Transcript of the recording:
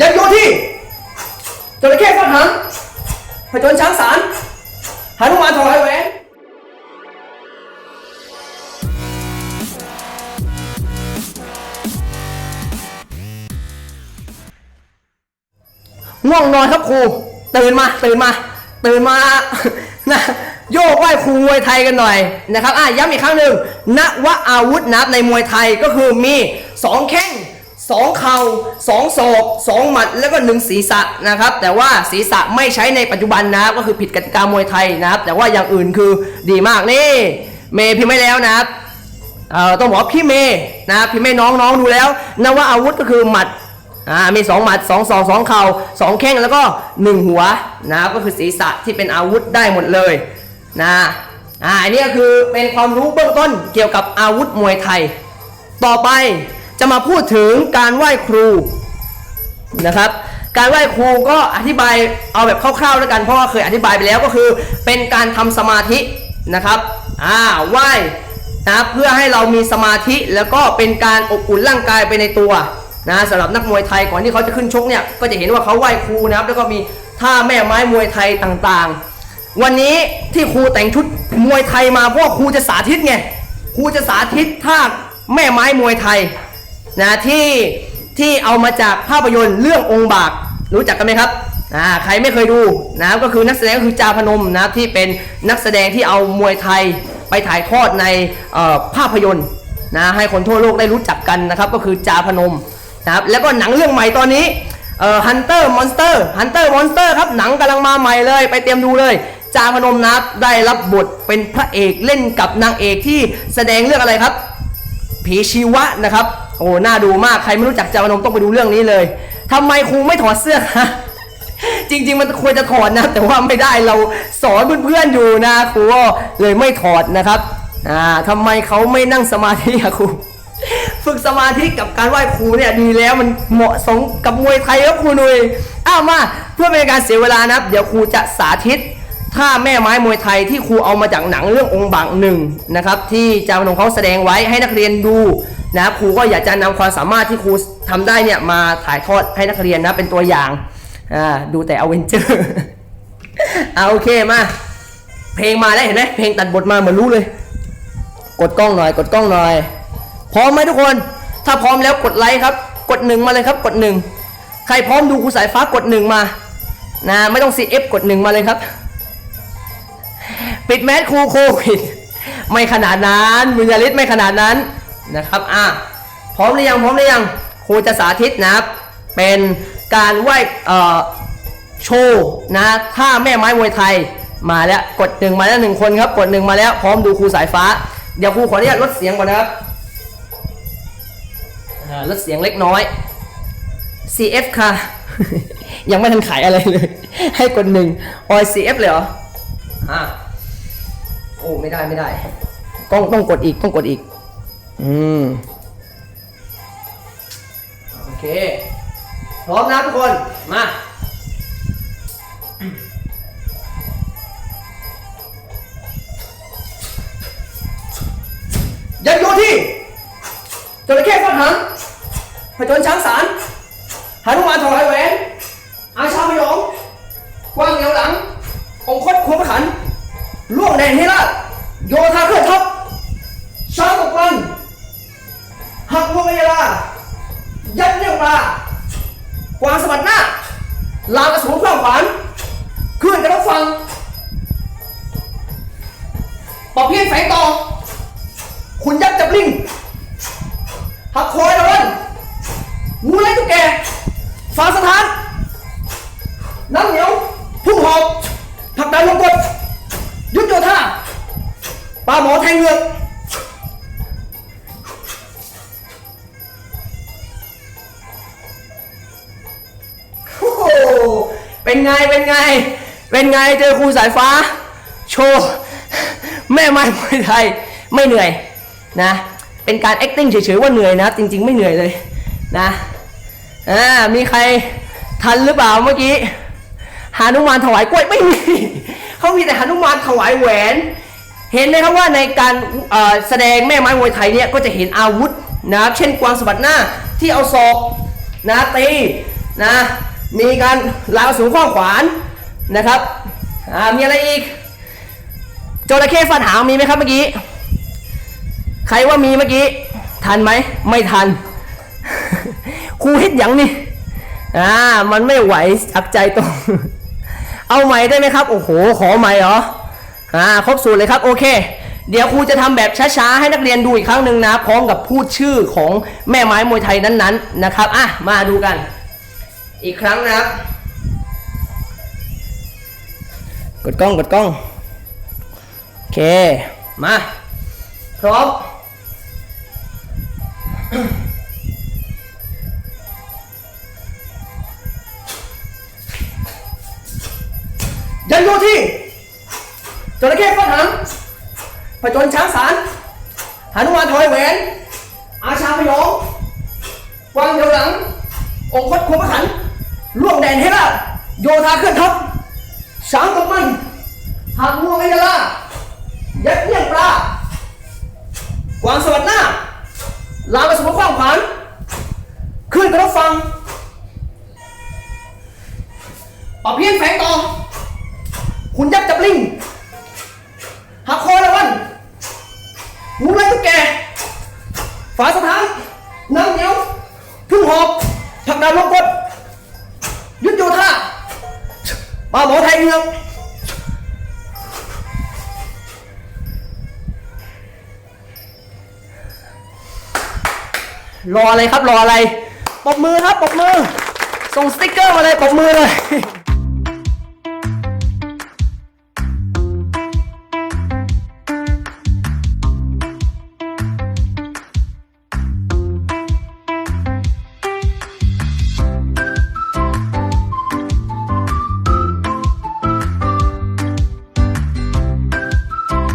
ยันโยที่จระเข้ฟาดหางผจญช้างสารหานุมานถวายแหวนง่วงนอนครับครูตื่นมาตื่นมาตื่นมานะโยกไหว้ครูมวยไทยกันหน่อยนะครับอะย้ำอีกครั้งหนึ่งนวอาวุธนับในมวยไทยก็คือมีสองแข้ง สองเข่าสองศอกสองหมัดแล้วก็หนึ่งศีรษะนะครับ แต่ว่าศีรษะไม่ใช้ในปัจจุบันนะครับก็คือผิดกติกามวยไทยนะครับ แต่ว่าอย่างอื่นคือดีมากนี่เมย์พิมพ์ไม่แล้วนะครับเอ่อต้องบอกว่าพี่เมย์นะพี่เมย์น้องน้องดูแล้วนะว่าอาวุธก็คือหมัดอ่ามีสองหมัดสองศอกสองเข่าสองแข้งแล้วก็หนึ่งหัวนะครับก็คือศีรษะที่เป็นอาวุธได้หมดเลยนะอ่าอันนี้ก็คือเป็นความรู้เบื้องต้นเกี่ยวกับอาวุธมวยไทย ต่อไป จะมาพูดถึงการไหว้ครูนะครับ การไหว้ครูก็อธิบายเอาแบบคร่าวๆแล้วกันเพราะว่าเคยอธิบายไปแล้วก็คือ เป็นการทำสมาธินะครับอ่าไหว้นะเพื่อให้เรามีสมาธิแล้วก็เป็นการอบอุ่นร่างกายไปในตัวนะสำหรับนักมวยไทยก่อนที่เขาจะขึ้นชกเนี่ยก็จะเห็นว่าเขาไหว้ครูนะครับ แล้วก็มีท่าแม่ไม้มวยไทยต่างๆ วันนี้ที่ครูแต่งชุดมวยไทยมาเพราะครูจะสาธิตไงครูจะสาธิตท่าแม่ไม้มวยไทย นะที่ที่เอามาจากภาพยนตร์เรื่ององค์บากรู้จักกันไหมครับอ่าใครไม่เคยดูนะก็คือนักแสดงก็คือจาพนมนะที่เป็นนักแสดงที่เอามวยไทยไปถ่ายทอดในภาพยนตร์นะให้คนทั่วโลกได้รู้จักกันนะครับก็คือจาพนมนะครับแล้วก็หนังเรื่องใหม่ตอนนี้เอ่อ Hunter Monster Hunter Monster ครับหนังกำลังมาใหม่เลย ไปเตรียมดูเลย จาพนมนะครับได้รับบทเป็นพระเอกเล่นกับนางเอกที่แสดงเรื่องอะไรครับ ผีชีวะนะครับ โอ้น่าดูมาก ใครไม่รู้จักจาวนมต้องไปดูเรื่องนี้เลยทำไมครูไม่ถอดเสื้อคะจริง ๆ มันควรจะถอดนะ แต่ว่าไม่ได้เราสอนเพื่อนๆอยู่นะครูเลยไม่ถอดนะครับอ่าทำไมเขาไม่นั่งสมาธิอะครูฝึกสมาธิกับการไหว้ครูเนี่ยดีแล้วมันเหมาะสมกับมวยไทยครับครูหนุยอ้าวมาเพื่อไม่ให้การเสียเวลานะครับ เดี๋ยวครูจะสาธิตท่าแม่ไม้มวยไทยที่ครูเอามาจากหนังเรื่ององค์บากหนึ่งนะครับ ที่จาพนมเขาแสดงไว้ให้นักเรียนดู นะครับครูก็อยากจะนำความสามารถที่ครูทำได้เนี่ยมาถ่ายทอดให้นักเรียนนะเป็นตัวอย่างอ่าดูแต่อเวนเจอร์เอาโอเคมา เพลงมาแล้วเห็นไหมเพลงตัดบทมาเหมือนรู้เลย กดกล้องหน่อย กดกล้องหน่อย พร้อมไหมทุกคน ถ้าพร้อมแล้วกดไลค์ครับ กดหนึ่งมาเลยครับ กดหนึ่งใครพร้อมดูครูสายฟ้ากดหนึ่งมานะไม่ต้อง CF กดหนึ่งมาเลยครับ ปิดแมสครูโควิดไม่ขนาดนั้นบุญญาลิศไม่ขนาดนั้น นะครับอะพร้อมหรือยังพร้อมหรือยังครูจะสาธิตนะครับ เป็นการไหว้โชว์นะท่าแม่ไม้มวยไทยมาแล้วกดหนึ่งมาแล้วหนึ่งคนครับกดหนึ่งมาแล้วพร้อมดูครูสายฟ้า เดี๋ยวครูขออนุญาตลดเสียงก่อนนะครับลดเสียงเล็กน้อย CF ค่ะ ยังไม่ทันขายอะไรเลย ให้กดหนึ่งออย CF เลยเหรออะโอ้ไม่ได้ไม่ได้ต้องต้องกดอีกต้องกดอีก อืม โอเค พร้อมนะทุกคน มา ยันโยที่จระเข้ฟาดหางผจญช้างสารหานุมานถวายแหวน อาชาพยองกว้างเหนียวหลัง องคตควงขันล่วงแดนเฮราชโยธาเคลื่อนทัพ ดหน้า ลาวกระสุนเครื่องขวานเคลื่อนกระรบฟังปอบเพี้ยนแฝงตองขุนยักษ์จับลิงหักคอยระวันงูไล่ตุ๊กแกฟ้าสถานน้ำเหนียวพุ่งหอบผักดันลงกดยุดโยธาปลาหมอแทงเงือก เป็นไง เป็นไง เป็นไง เจอครูสายฟ้า โชว์แม่ไม้มวยไทยไม่เหนื่อยนะ เป็นการ acting เฉยๆว่าเหนื่อยนะ จริง ๆ ไม่เหนื่อยเลยนะอ่ามีใครทันหรือเปล่าเมื่อกี้หานุมานถวายกล้วยไม่มีเขามีแต่หานุมานถวายแหวน เห็นไหมครับว่าในการแสดงแม่ไม้มวยไทยเนี่ยก็จะเห็นอาวุธนะเช่นกวางสะบัดหน้าที่เอาศอกนะตีนะ มีการลาวสูงข้องขวานนะครับมีอะไรอีกจระเข้ฟันหางมีไหมครับเมื่อกี้ ใครว่ามีเมื่อกี้ ทันไหม ไม่ทัน ครูฮิตอย่างนี่อ่ามันไม่ไหวจักใจตรง เอาใหม่ได้ไหมครับ โอ้โห ขอใหม่เหรออ่าครบสูตรเลยครับ โอเค เดี๋ยวครูจะทำแบบช้าๆ ให้นักเรียนดูอีกครั้งหนึ่งนะ พร้อมกับพูดชื่อของแม่ไม้มวยไทยนั้นๆ นะครับ อะ มาดูกัน อีกครั้งนะครับ กดกล้องกดกล้อง โอเค มา พร้อมยันโยที่จระเข้ฟันหางผจญช้างสารหานุมานถอยแหวน อาชาพยองกวางเดียวหลัง องค์คดควงประขัน ล่วงแดนเฮราโยธาเคลื่อนทัพสางตกมันหากงวงไอยาลายัดเยี่ยงปลากวางสวัสดหน้า ลาไปสมขว้างผานขึ้นกระฟังปะเพี้ยนแฝงต่อ คุณยักษ์จับลิง มาหมอไทยเมืองรออะไรครับรออะไรปรบมือครับปรบมือ ส่งสติ๊กเกอร์มาเลยปรบมือเลย